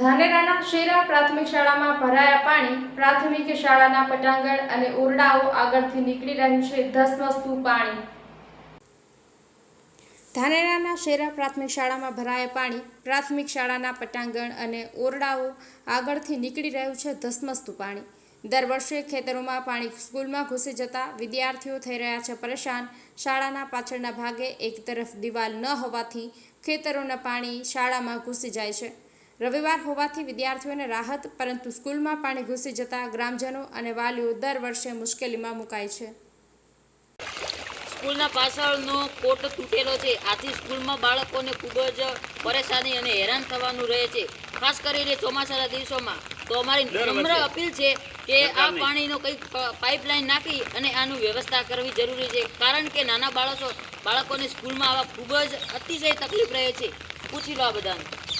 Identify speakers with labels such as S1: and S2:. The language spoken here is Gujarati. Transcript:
S1: ધાનેરાના શેરા પ્રાથમિક શાળામાં ભરાયા પાણી પ્રાથમિક શાળાના પટાંગણ અને ઓરડાઓ આગળથી નીકળી રહ્યું છે ધસમસતું પાણી. ધાનેરાના શેરા પ્રાથમિક શાળામાં ભરાયા પાણી પ્રાથમિક શાળાના પટાંગણ અને ઓરડાઓ આગળથી નીકળી રહ્યું છે ધસમસતું પાણી. દર વર્ષે ખેતરોમાં પાણી સ્કૂલમાં ઘૂસી જતા વિદ્યાર્થીઓ થઈ રહ્યા છે પરેશાન. શાળાના પાછળના ભાગે એક તરફ દિવાલ ન હોવાથી ખેતરોના પાણી શાળામાં ઘૂસી જાય છે. રવિવાર હોવાથી વિદ્યાર્થીઓને રાહત પરંતુ સ્કૂલમાં પાણી ઘૂસી જતા ગ્રામજનો અને વાલીઓ દર વર્ષે મુશ્કેલીમાં મુકાય છે.
S2: સ્કૂલના પાછળનો કોટ તૂટેલો છે. આથી સ્કૂલમાં બાળકોને ખૂબ જ પરેશાની અને હેરાન થવાનું રહે છે. ખાસ કરીને ચોમાસાના દિવસોમાં તો અમારી નમ્ર અપીલ છે કે આ પાણીનો કંઈક પાઇપલાઇન નાખી અને આનું વ્યવસ્થા કરવી જરૂરી છે. કારણ કે નાના બાળકો બાળકોને સ્કૂલમાં આવા ખૂબ જ અતિશય તકલીફ રહે છે. પૂછી લો આ બધાને.